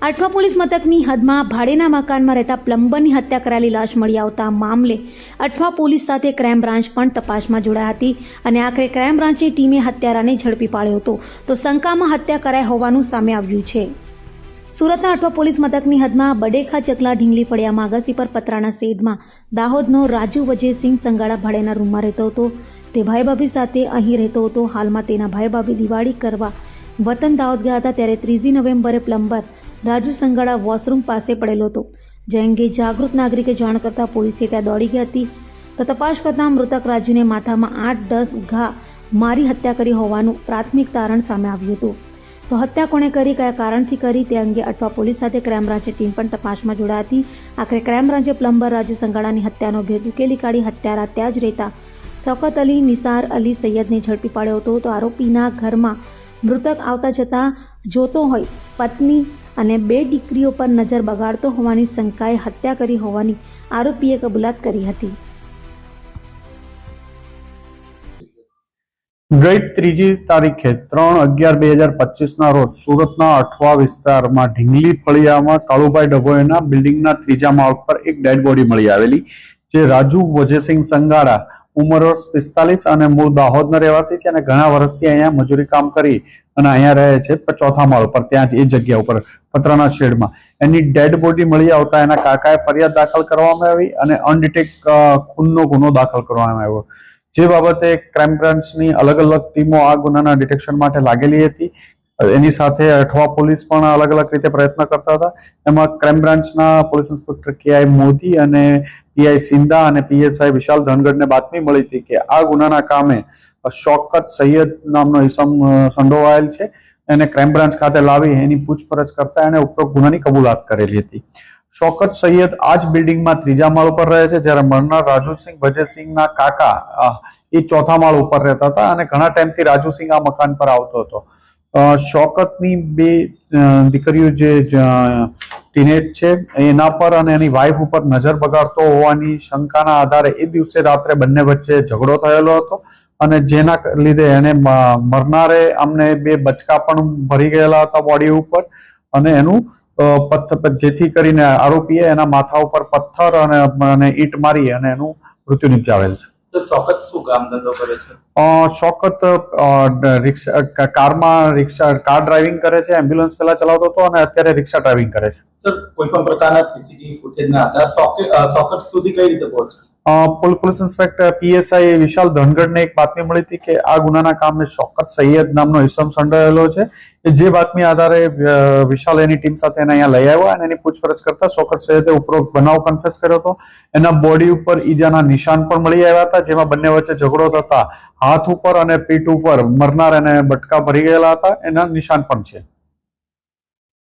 આઠવા police મથકની હદમાં ભાડેના મકાનમાં રહેતા પ્લમ્બરની હત્યા કરાયેલી લાશ મળી આવતા મામલે અઠવા પોલીસ સાથે ક્રાઇમ બ્રાન્ચ પણ તપાસમાં જોડાઈ હતી અને આખરે ક્રાઇમ બ્રાન્ચની ટીમે હત્યારાને ઝડપી પાડ્યો હતો. તો શંકામાં હત્યા કરાઈ હોવાનું સામે આવ્યું છે. સુરતના અઠવા પોલીસ મથકની હદમાં બડેખા ચકલા ઢીંગલી ફળિયામાં અગાસી પર પતરાના શેડમાં દાહોદનો રાજુ વજયસિંહ સંગાડા ભાડેના રૂમમાં રહેતો હતો. તે ભાઈ ભાભી સાથે અહીં રહેતો હતો. હાલમાં તેના ભાઈ ભાભી દિવાળી કરવા વતન દાહોદ ગયા હતા ત્યારે ત્રીજી નવેમ્બરે પ્લમ્બર રાજુ સંગાડા વોશરૂમ પાસે પડેલો હતો, જે અંગે જાગૃત નાગરિકે જાણ કરતા પોલીસે ત્યાં દોડી ગઈ હતી. તો તપાસ કરતા મૃતક રાજુને માથામાં આઠ, દસ ઘા મારી હત્યા કરી હોવાનું પ્રાથમિક તારણ સામે આવ્યું હતું. તો હત્યા કોણે કરી, કયા કારણથી કરી, તે અંગે અઠવા પોલીસ સાથે ક્રાઇમ બ્રાન્ચની ટીમ પણ તપાસમાં જોડાઈ હતી. આખરે ક્રાઇમ બ્રાન્ચે પ્લમ્બર રાજુ સંગાડાની હત્યાનો ભેદ ઉકેલી કાઢી હત્યારા ત્યાં જ રહેતા શૌકત અલી, નિસાર અલી સૈયદને ઝડપી પાડ્યો હતો. તો આરોપીના ઘરમાં મૃતક આવતા જતા જોતો હોય પત્ની અને બે દીકરીઓ પર નજર બગાડતો હોવાની શંકાએ હત્યા કરી હોવાની આરોપીએ કબૂલાત કરી હતી. ગઈ ત્રીજી તારીખે ત્રણ અગિયાર બે હજાર પચીસના રોજ સુરતના અઠવા વિસ્તારમાં ઢીંગલી ફળિયામાં કાળુભાઈ ડભોઈના બિલ્ડિંગના ત્રીજા માળ પર એક ડેડ બોડી મળી આવેલી, જે રાજુ વજયસિંહ સંગાડા ઉંમર વર્ષ પિસ્તાલીસ અને મૂળ દાહોદના રહેવાસી છે અને ઘણા વર્ષથી અહીંયા મજૂરી કામ કરી અને અહીંયા રહે છે ચોથા માળ ઉપર, ત્યાં જ એ જગ્યા ઉપર, પતરાના શેડમાં. એની ડેડ બોડી મળી આવતા એના કાકાએ ફરિયાદ દાખલ કરવામાં આવી અને અનડિટેક ખૂનનો ગુનો દાખલ કરવામાં આવ્યો. જે બાબતે ક્રાઇમ બ્રાન્ચની અલગ અલગ ટીમો આ ગુનાના ડિટેક્શન માટે લાગેલી હતી. એની સાથે અઠવા પોલીસ પણ અલગ અલગ રીતે પ્રયત્ન કરતા હતા. એમાં ક્રાઇમ બ્રાન્ચના પોલીસ ઇન્સ્પેક્ટર કે આઈ મોદી અને પીઆઈ સિંધા અને પીએસઆઈ વિશાલ ધનગઢને બાતમી મળી હતી કે આ ગુનાના કામે શોકત સૈયદ નામનો ઇસમ સંડોવાયેલ છે. એને ક્રાઇમ બ્રાન્ચ ખાતે લાવી એની પૂછપરછ કરતા એને ઉપરોક્ત ગુનાની કબૂલાત કરેલી હતી. શોકત સૈયદ આ જ બિલ્ડિંગમાં ત્રીજા માળ ઉપર રહે છે, જ્યારે મરનાર રાજુસિંહ ભજેસિંહના કાકા એ ચોથા માળ ઉપર રહેતા હતા અને ઘણા ટાઈમથી રાજુસિંહ આ મકાન પર આવતો હતો. શોકતની બે દીકરીઓ જે ટીનેજ છે. એના પર અને એની વાઈફ ઉપર નજર બગાડતો હોવાની શંકાના આધારે એ દિવસે રાત્રે બંને વચ્ચે ઝઘડો થયેલો હતો અને જેના લીધે એને મરનારે અમને બે બચકા પણ ભરી ગયેલા હતા બોડી ઉપર અને એનું પથ્થર જેથી કરીને આરોપીએ એના માથા ઉપર પથ્થર અને ઈંટ મારી અને એનું મૃત્યુ નિપજાવેલ છે. શોકત શું કામ ધંધો કરે છે? શોકત રિક્ષા કારમાં રિક્ષા કાર ડ્રાઇવિંગ કરે છે એમ્બ્યુલન્સ પહેલા ચલાવતો હતો અને અત્યારે રિક્ષા ડ્રાઇવિંગ કરે છે. સર કોઈ પણ પ્રકારના સીસીટીવી ફૂટેજ ના હતા સોકેટ સુધી કઈ રીતે પહોંચ્યું પોલીસ ઇન્સ્પેક્ટર પીએસઆઈ વિશાલ ધનગઢને એક બાતમી મળી હતી કે આ ગુનાના કામે શોકત સૈયદ નામનો ઇસમ સંડાયેલો છે. જે બાતમી આધારે વિશાલ એની ટીમ સાથે એને અહીંયા લઈ આવ્યા અને એની પૂછપરછ કરતા શોકત સૈયદે ઉપરોક્ત બનાવ કન્ફેસ કર્યો હતો. એના બોડી ઉપર ઈજાના નિશાન પણ મળી આવ્યા હતા, જેમાં બંને વચ્ચે ઝઘડો થતા હાથ ઉપર અને પીઠ ઉપર મરનાર એને બટકા ભરી ગયેલા હતા. એના નિશાન પણ છે.